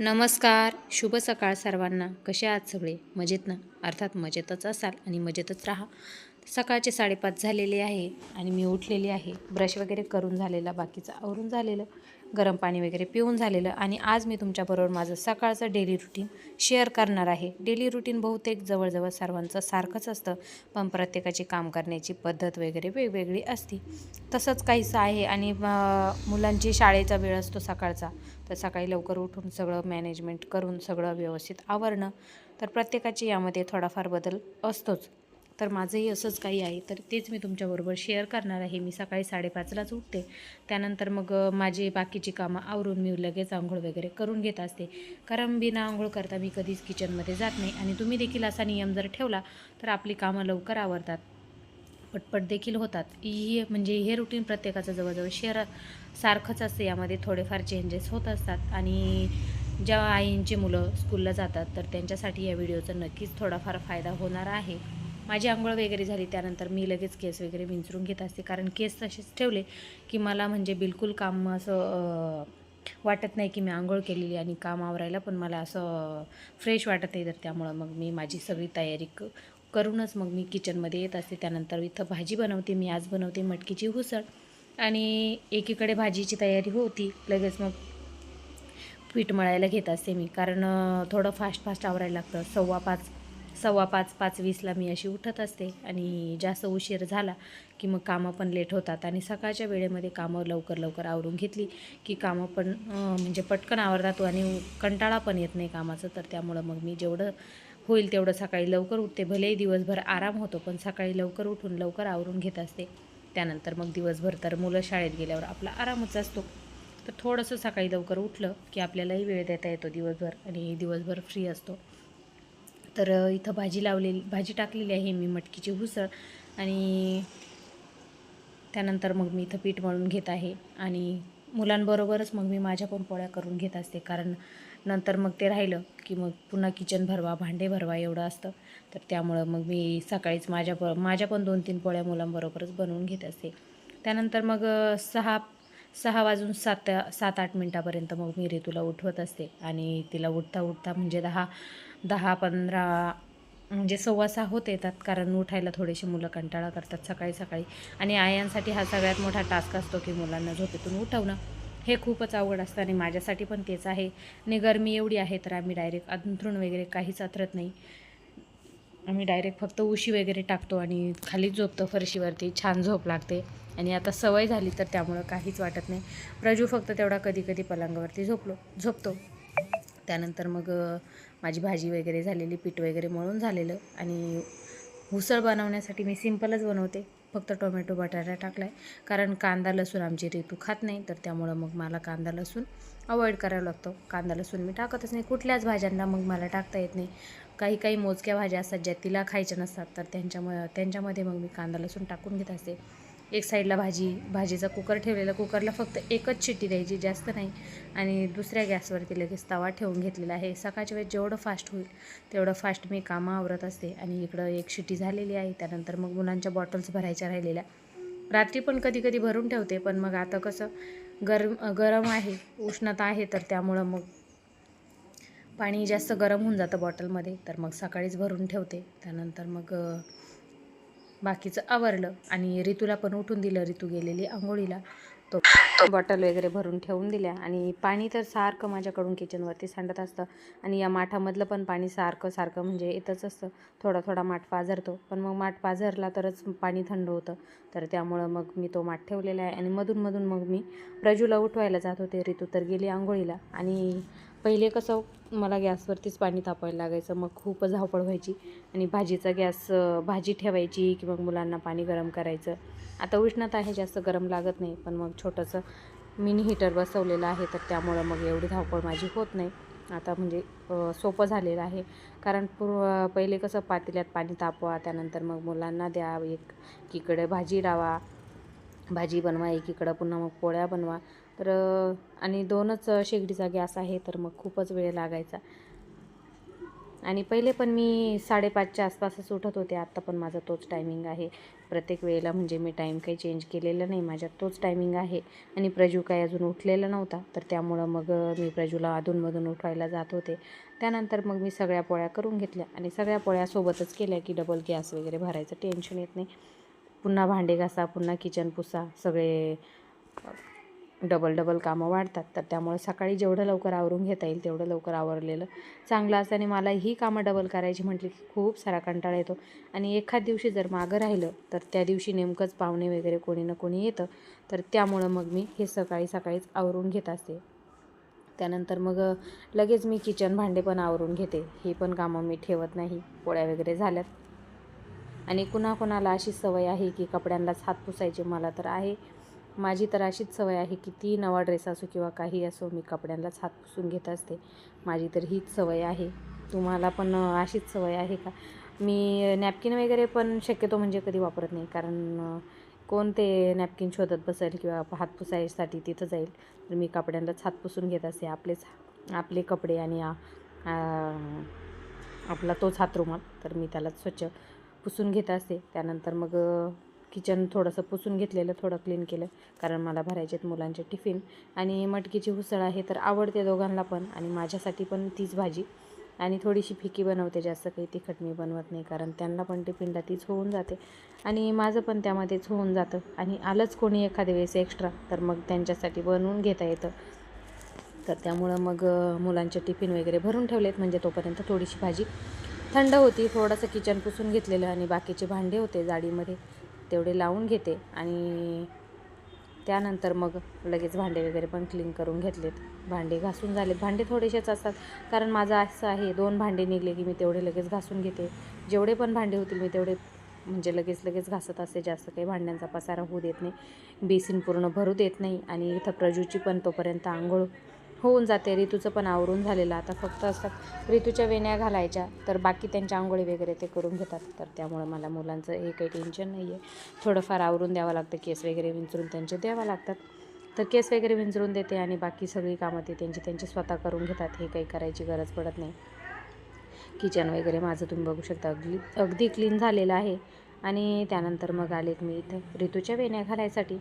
नमस्कार शुभ सकाळ सर्वांना. कसे आहात सगळे? मजेत ना? अर्थात मजेतच असाल आणि मजेतच राहा. सकाळचे साडेपाच झालेले आहे आणि मी उठलेली आहे. ब्रश वगैरे करून झालेला बाकीचं आवरून झालेलं. गरम पाणी वगैरे पिऊन झालेलं आणि आज मी तुमच्याबरोबर माझं सकाळचं डेली रुटीन शेअर करणार आहे. डेली रुटीन बहुतेक जवळजवळ सर्वांचं सारखंच असतं पण प्रत्येकाची काम करण्याची पद्धत वगैरे वेगवेगळी असते. तसंच काहीसं आहे आणि मुलांची शाळेचा वेळ असतो सकाळचा तर सकाळी लवकर उठून सगळं मॅनेजमेंट करून सगळं व्यवस्थित आवरणं. तर प्रत्येकाची यामध्ये थोडाफार बदल असतोच. तर माझंही असंच काही आहे. तर तेच मी तुमच्याबरोबर शेअर करणार आहे. मी सकाळी साडेपाचलाच उठते. त्यानंतर मग माझे माझी बाकीची कामं आवरून मी लगेच आंघोळ वगैरे करून घेत असते. कारण बिना आंघोळ करता मी कधीच किचनमध्ये जात नाही. आणि तुम्ही देखील असा नियम जर ठेवला तर आपली कामं लवकर आवरतात. पटपट देखील होतात. ही म्हणजे हे रुटीन प्रत्येकाचं जवळजवळ शेअर सारखंच असते. यामध्ये थोडेफार चेंजेस होत असतात. आणि ज्या आईंची मुलं स्कूलला जातात तर त्यांच्यासाठी या व्हिडिओचा नक्कीच थोडाफार फायदा होणार आहे. माझी आंघोळ वगैरे झाली त्यानंतर मी लगेच केस वगैरे विंचरून घेत असते. कारण केस तसेच ठेवले की मला म्हणजे बिलकुल काम असं वाटत नाही की मी आंघोळ केलेली आणि काम आवरायला पण मला असं फ्रेश वाटत नाही. तर त्यामुळं मग मी माझी सगळी तयारी क करूनच मग मी किचनमध्ये येत असते. त्यानंतर इथं भाजी बनवते मी आज बनवते मटकीची हुसळ आणि एकीकडे भाजीची तयारी होती लगेच मग पीठ मळायला घेत असते मी. कारण थोडं फास्ट फास्ट आवरायला लागतं. सव्वा पाच सव्वा पाच पाच वीसला मी अशी उठत असते आणि जास्त उशीर झाला की मग कामं पण लेट होतात. आणि सकाळच्या वेळेमध्ये कामं लवकर लवकर आवरून घेतली की कामं पण म्हणजे पटकन आवरतात आणि कंटाळा पण येत नाही कामाचं. तर त्यामुळं मग मी जेवढं होईल तेवढं सकाळी लवकर उठते. भलेही दिवसभर आराम होतो पण सकाळी लवकर उठून लवकर आवरून घेत असते. त्यानंतर मग दिवसभर तर मुलं शाळेत गेल्यावर आपला आरामच असतो. तर थोडंसं सकाळी लवकर उठलं की आपल्यालाही वेळ देता येतो दिवसभर आणि दिवसभर फ्री असतो. तर इथं भाजी लावलेली भाजी टाकलेली आहे मी मटकीची उसळ आणि त्यानंतर मग मी इथं पीठ मळून घेत आहे आणि मुलांबरोबरच मग मी माझ्या पण पोळ्या करून घेत असते. कारण नंतर मग ते राहिलं की मग पुन्हा किचन भरवा भांडे भरवा एवढं असतं. तर त्यामुळं मग मी सकाळीच माझ्या प माझ्या पण दोन तीन पोळ्या मुलांबरोबरच बनवून घेत असते. त्यानंतर मग सहा सहा वाजून सात सात आठ मिनटापर्यंत मग मी ऋतूला उठवत असते. आणि तिला उठता उठता म्हणजे दहा दहा पंधरा म्हणजे सव्वा सहा होत येतात. कारण उठायला थोडेसे मुलं कंटाळा करतात सकाळी सकाळी. आणि आयांसाठी हा सगळ्यात मोठा टास्क असतो की मुलांना झोपेतून उठवणं. हे खूपच अवघड असतं आणि माझ्यासाठी पण तेच आहे. आणि गरमी एवढी आहे तर आम्ही डायरेक्ट अंथरूण वगैरे काहीच अथरत नाही. आम्ही डायरेक्ट फक्त उशी वगैरे टाकतो आणि खाली झोपतो फरशीवरती. छान झोप लागते. आणि आता सवय झाली तर त्यामुळं काहीच वाटत नाही. प्रजू फक्त तेवढा कधी कधी पलंगावरती झोपलो झोपतो. त्यानंतर मग माझी भाजी वगैरे झालेली पीठ वगैरे मळून झालेलं आणि उसळ बनवण्यासाठी मी सिंपलच बनवते. फक्त टोमॅटो बटाटा टाकला आहे कारण कांदा लसूण आमची ऋतू खात नाही तर त्यामुळं मग मला कांदा लसूण अवॉइड करावा लागतो. कांदा लसूण मी टाकतच नाही. कुठल्याच भाज्यांना मग मला टाकता येत नाही. काही काही मोजक्या भाज्या असतात ज्या तिला खायच्या नसतात तर त्यांच्यामुळे त्यांच्यामध्ये मग मी कांदा लसूण टाकून घेत असते. एक साईडला भाजी भाजीचा कुकर ठेवलेला. कुकरला फक्त एकच शिट्टी द्यायची जास्त नाही. आणि दुसऱ्या गॅसवरती लगेच तवा ठेवून घेतलेला आहे. सकाळच्या वेळेस जेवढं फास्ट होईल तेवढं फास्ट मी कामं आवरत असते. आणि इकडं एक शिट्टी झालेली आहे. त्यानंतर मग मुलांच्या बॉटल्स भरायच्या राहिलेल्या. रात्री पण कधी कधी भरून ठेवते पण मग आता कसं गरम गरम आहे उष्णता आहे तर त्यामुळं मग पाणी जास्त गरम होऊन जातं बॉटलमध्ये तर मग सकाळीच भरून ठेवते. त्यानंतर मग बाकीचं आवरलं आणि ऋतूला पण उठून दिलं. ऋतू गेलेली आंघोळीला. तो बॉटल वगैरे भरून ठेवून दिल्या. आणि पाणी तर सारखं माझ्याकडून किचनवरती सांडत असतं. आणि या माठामधलं पण पाणी सारखं सारखं म्हणजे येतच असतं. थोडा थोडा माठ पाझरतो. पण मग माठ पाझरला तरच पाणी थंड होतं. तर त्यामुळं मग मी तो माठ ठेवलेला आहे. आणि मधून मधून मग मी प्रजूला उठवायला जात होते. ऋतू तर गेली आंघोळीला. आणि पहिले कसं मला गॅसवरतीच पाणी तापवायला लागायचं मग खूप धावपळ व्हायची आणि भाजीचा गॅस भाजी ठेवायची की मग मुलांना पाणी गरम करायचं. आता उष्णता आहे जास्त गरम लागत नाही पण मग छोटंसं मिनी हीटर बसवलेलं आहे तर त्यामुळं मग एवढी धावपळ माझी होत नाही. आता म्हणजे सोपं झालेलं आहे. कारण पूर्व पहिले कसं पातेल्यात पाणी तापवा त्यानंतर मग मुलांना द्या एक इकडे भाजी लावा भाजी बनवा एकीकडं पुन्हा मग पोळ्या बनवा. तर आणि दोनच शेगडीचा गॅस आहे तर मग खूपच वेळ लागायचा. आणि पहिले पण मी साडेपाचच्या आसपासच उठत होते. आत्ता पण माझा तोच टायमिंग आहे. प्रत्येक वेळेला म्हणजे मी टाईम काही चेंज केलेला नाही. माझ्या तोच टायमिंग आहे. आणि प्रजू काही अजून उठलेला नव्हता. तर त्यामुळं मग मी प्रजूला अधूनमधून उठवायला जात होते. त्यानंतर मग मी सगळ्या पोळ्या करून घेतल्या. आणि सगळ्या पोळ्यासोबतच केल्या की डबल गॅस वगैरे भरायचं टेन्शन येत नाही. पुन्हा भांडे घासा पुन्हा किचन पुसा सगळे डबल डबल कामं वाढतात. तर त्यामुळे सकाळी जेवढं लवकर आवरून घेता येईल तेवढं लवकर आवरलेलं चांगलं असतं. आणि मला ही कामं डबल करायची म्हटली की खूप सारा कंटाळा येतो. आणि एखाद दिवशी जर मागं राहिलं तर त्या दिवशी नेमकंच पाहुणे वगैरे कोणी ना कोणी येतं. तर त्यामुळं मग मी हे सकाळी सकाळीच आवरून घेत असते. त्यानंतर मग लगेच मी किचन भांडे पण आवरून घेते. ही पण कामं मी ठेवत नाही. पोळ्या वगैरे झाल्यात. आणि कुणाकुणाला अशी सवय आहे की कपड्यांनाच हात पुसायचे मला तर आहे. माझी तर अशीच सवय आहे की ती नवा ड्रेस असो किंवा काही असो मी कपड्यांनाच हात पुसून घेत असते. माझी तर हीच सवय आहे. तुम्हाला पण अशीच सवय आहे का? मी नॅपकिन वगैरे पण शक्यतो म्हणजे कधी वापरत नाही. कारण कोण ते नॅपकिन शोधत बसेल किंवा हात पुसायसाठी तिथं जाईल. तर मी कपड्यांनाच हात पुसून घेत असते. आपलेच आपले कपडे आणि आपला तोच हात रुमाल तर मी त्यालाच स्वच्छ पुसून घेत असते. त्यानंतर मग किचन थोडंसं पुसून घेतलेलं थोडं क्लीन केलं. कारण मला भरायचे आहेत मुलांचे टिफिन आणि मटकीची उसळ आहे तर आवडते दोघांना पण. आणि माझ्यासाठी पण तीच भाजी. आणि थोडीशी फिकी बनवते जास्त काही. तिखट मी बनवत नाही कारण त्यांना पण टिफिनला तीच होऊन जाते. आणि माझं पण त्यामध्येच होऊन जातं. आणि आलंच कोणी एखाद्या वेळेस एक्स्ट्रा तर मग त्यांच्यासाठी बनवून घेता येतं. तर त्यामुळं मग मुलांचे टिफिन वगैरे भरून ठेवलेत. म्हणजे तोपर्यंत थोडीशी भाजी. थंड होती थोडंसं किचन पुसून घेतलेलं आणि बाकीचे भांडे होते जाडीमध्ये तेवढे लावून घेते आणि त्यानंतर मग लगेच भांडे वगैरे पण क्लीन करून घेतलेत. भांडे घासून झालेत. भांडे थोडेसेच असतात कारण माझं असं आहे दोन भांडे निघले की मी तेवढे लगेच घासून घेते. जेवढे पण भांडे होतील मी तेवढे म्हणजे लगेच लगेच घासत असते. जास्त काही भांड्यांचा पसारा होऊ देत नाही. बेसिन पूर्ण भरू देत नाही आणि इथं प्रजूची पण तोपर्यंत आंघोळ होऊन जाते. ऋतूचं पण आवरून झालेलं. आता फक्त असतात ऋतूच्या वेण्या घालायच्या तर बाकी त्यांच्या आंघोळी वगैरे ते करून घेतात. तर त्यामुळं मला मुलांचं हे काही टेन्शन नाही आहे थोडंफार आवरून द्यावं लागतं. केस वगैरे विंचरून त्यांचे द्यावं लागतात. तर केस वगैरे विंचरून देते आणि बाकी सगळी कामं ते त्यांची त्यांची स्वतः करून घेतात. हे काही करायची गरज पडत नाही. किचन वगैरे माझं तुम्ही बघू शकता. अगदी अगदी क्लीन झालेलं आहे. आणि त्यानंतर मग आलेत मी इथं. ऋतूच्या वेण्या घालायसाठी.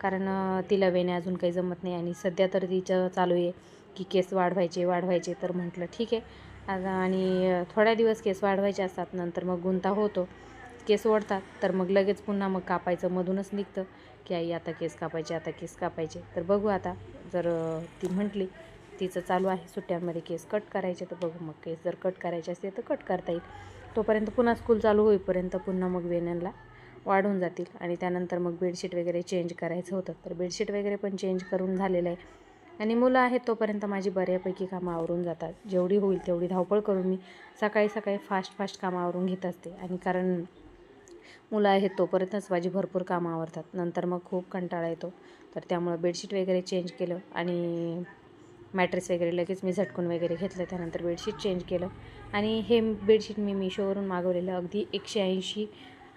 कारण तिला वेणे अजून काही जमत नाही आणि सध्या तर तिचं चालू आहे की केस वाढवायचे वाढवायचे तर म्हटलं ठीक आहे. आणि थोड्या दिवस केस वाढवायचे असतात नंतर मग गुंता होतो. केस ओढतात तर मग लगेच पुन्हा मग कापायचं मधूनच निघतं की आई आता केस कापायचे आता केस कापायचे. तर बघू आता जर ती म्हटली तिचं चालू आहे सुट्ट्यांमध्ये केस कट करायचे तर बघू मग. केस जर कट करायचे असते तर कट करता येईल. तोपर्यंत पुन्हा स्कूल चालू होईपर्यंत पुन्हा मग वेण्यांना वाढून जातील. आणि त्यानंतर मग बेडशीट वगैरे चेंज करायचं होतं. तर बेडशीट वगैरे पण चेंज करून झालेलं आहे. आणि मुलं आहेत तोपर्यंत माझी बऱ्यापैकी कामं आवरून जातात. जेवढी होईल तेवढी धावपळ करून मी सकाळी सकाळी फास्ट फास्ट कामं आवरून घेत असते. आणि कारण मुलं आहेत तोपर्यंतच माझी भरपूर कामं आवरतात. नंतर मग खूप कंटाळा येतो. तर त्यामुळं बेडशीट वगैरे चेंज केलं आणि मॅट्रेस वगैरे लगेच मी झटकून वगैरे घेतलं. त्यानंतर बेडशीट चेंज केलं. आणि हे बेडशीट मी मिशोवरून मागवलेलं अगदी एकशे ऐंशी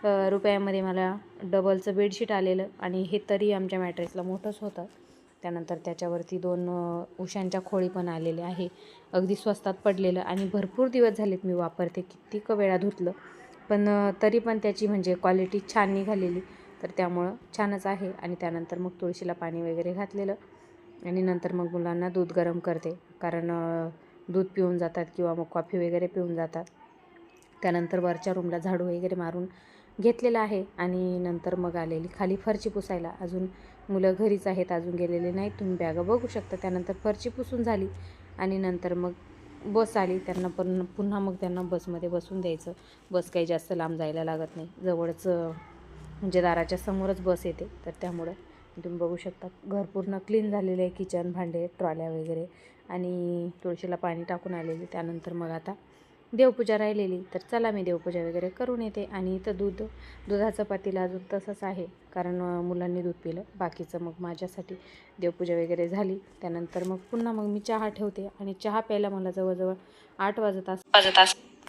रुपयामध्ये मला डबलचं बेडशीट आलेलं आणि हे तरी आमच्या मॅट्रेसला मोठंच होतं. त्यानंतर त्याच्यावरती दोन उशांच्या खोळी पण आलेल्या आहे. अगदी स्वस्तात पडलेलं आणि भरपूर दिवस झालेत मी वापरते कित्येक वेळा धुतलं. पण तरी पण त्याची म्हणजे क्वालिटी छान निघालेली. तर त्यामुळं छानच आहे आणि त्यानंतर मग तुळशीला पाणी वगैरे घातलेलं आणि नंतर मग मुलांना दूध गरम करते. कारण दूध पिऊन जातात किंवा मग कॉफी वगैरे पिऊन जातात. त्यानंतर वरच्या रूमला झाडू वगैरे मारून घेतलेलं आहे आणि नंतर मग आलेली खाली फरची पुसायला. अजून मुलं घरीच आहेत अजून गेलेले नाहीत. तुम्ही बॅगा बघू शकता. त्यानंतर फरची पुसून झाली आणि नंतर मग बस आली. त्यांना पण पुन्हा मग त्यांना बसमध्ये बसून द्यायचं. बस काही जास्त लांब जायला लागत नाही. जवळच म्हणजे दाराच्या समोरच बस येते. तर त्यामुळं तुम्ही बघू शकता. घर पूर्ण क्लीन झालेलं आहे. किचन भांडे ट्रॉल्या वगैरे आणि तुळशीला पाणी टाकून आलेले. त्यानंतर मग आता देवपूजा राहिलेली. तर चला मी देवपूजा वगैरे करून येते आणि इथं दूध दुधाचं पातीला अजून तसंच आहे. कारण मुलांनी दूध पिलं. बाकीचं मग माझ्यासाठी देवपूजा वगैरे झाली. त्यानंतर मग पुन्हा मग मी चहा ठेवते आणि चहा प्यायला मला जवळजवळ आठ वाजत असत वाजत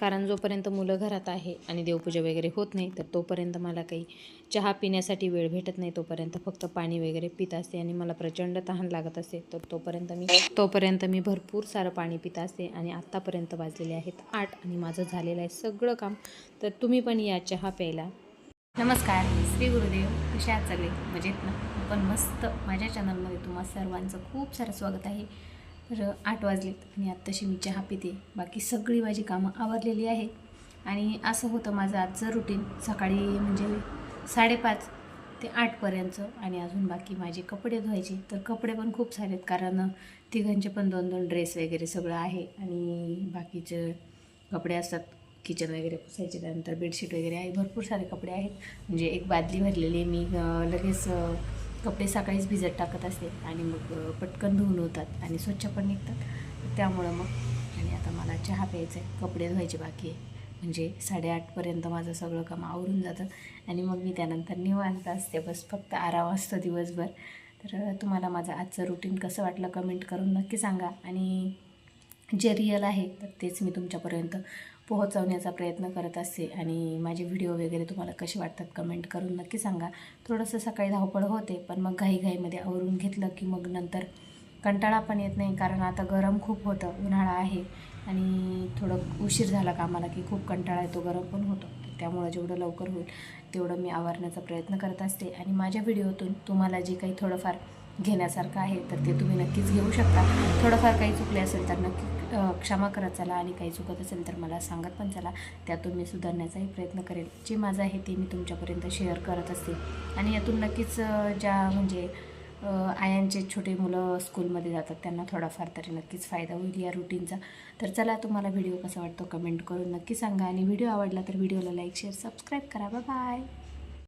कारण जोपर्यंत मुलं घरात आहे आणि देवपूजा वगैरे होत नाही तर तोपर्यंत मला काही चहा पिण्यासाठी वेळ भेटत नाही. तोपर्यंत फक्त पाणी वगैरे पित असते आणि मला प्रचंड तहान लागत असते. तर तोपर्यंत मी तोपर्यंत मी भरपूर सारं पाणी पित असते आणि आत्तापर्यंत वाजलेले आहेत आठ आणि माझं झालेलं आहे सगळं काम. तर तुम्ही पण या चहा प्यायला. नमस्कार. श्री गुरुदेव कशा आहात सगळे? मजेत ना? पण मस्त. माझ्या चॅनलमध्ये तुम्हा सर्वांचं खूप सारं स्वागत आहे. तर आठ वाजलेत आणि आत्ताशी मी चहा पिते. बाकी सगळी माझी कामं आवरलेली आहेत आणि असं होतं माझं आजचं रुटीन सकाळी म्हणजे साडेपाच ते आठपर्यंत आणि अजून बाकी माझे कपडे धुवायचे. तर कपडे पण खूप सारे आहेत कारण तिघांचे पण दोन दोन ड्रेस वगैरे सगळं आहे. आणि बाकीचे कपडे असतात किचन वगैरे पुसायचे त्यानंतर बेडशीट वगैरे आहे. भरपूर सारे कपडे आहेत. म्हणजे एक बादली भरलेली मी लगेच कपडे सकाळीच भिजत टाकत असते आणि मग पटकन धुवून होतात आणि स्वच्छ पण निघतात. त्यामुळं मग आणि आता मला चहा प्यायचा आहे कपडे धुवायचे बाकी आहे. म्हणजे साडेआठपर्यंत माझं सगळं काम आवरून जातं आणि मग मी त्यानंतर निवांत असते. बस फक्त आराम असतो दिवसभर. तर तुम्हाला माझं आजचं रुटीन कसं वाटलं कमेंट करून नक्की सांगा. आणि जे रिअल आहे तर तेच मी तुमच्यापर्यंत पोहोचवण्याचा प्रयत्न करत असते आणि माझे व्हिडिओ वगैरे तुम्हाला कसे वाटतात कमेंट करून नक्की सांगा. थोडंसं सकाळी धावपळ होते पण मग घाईघाईमध्ये आवरून घेतलं की मग नंतर कंटाळा पण येत नाही कारण आता गरम खूप होतं उन्हाळा आहे आणि थोडं उशीर झाला कामाला की खूप कंटाळा येतो गरम पण होतो. त्यामुळं जेवढं लवकर होईल तेवढं मी आवरण्याचा प्रयत्न करत असते आणि माझ्या व्हिडिओतून तुम्हाला जे काही थोडंफार घेण्यासारखं आहे तर ते तुम्ही नक्कीच घेऊ शकता. थोडंफार काही चुकले असेल तर नक्की क्षमा करत चला आणि काही चुकत असेल तर मला सांगत पण चला. त्यातून मी सुधारण्याचाही प्रयत्न करेल जे माझं आहे ते मी तुमच्यापर्यंत शेअर करत असते. आणि यातून नक्कीच ज्या म्हणजे आयांचे छोटे मुलं स्कूलमध्ये जातात त्यांना थोडाफार तरी नक्कीच फायदा होईल या रुटीनचा तर चला तुम्हाला व्हिडिओ कसा वाटतो कमेंट करून नक्की सांगा. आणि व्हिडिओ आवडला तर व्हिडिओला लाईक शेअर सबस्क्राईब करा. बाय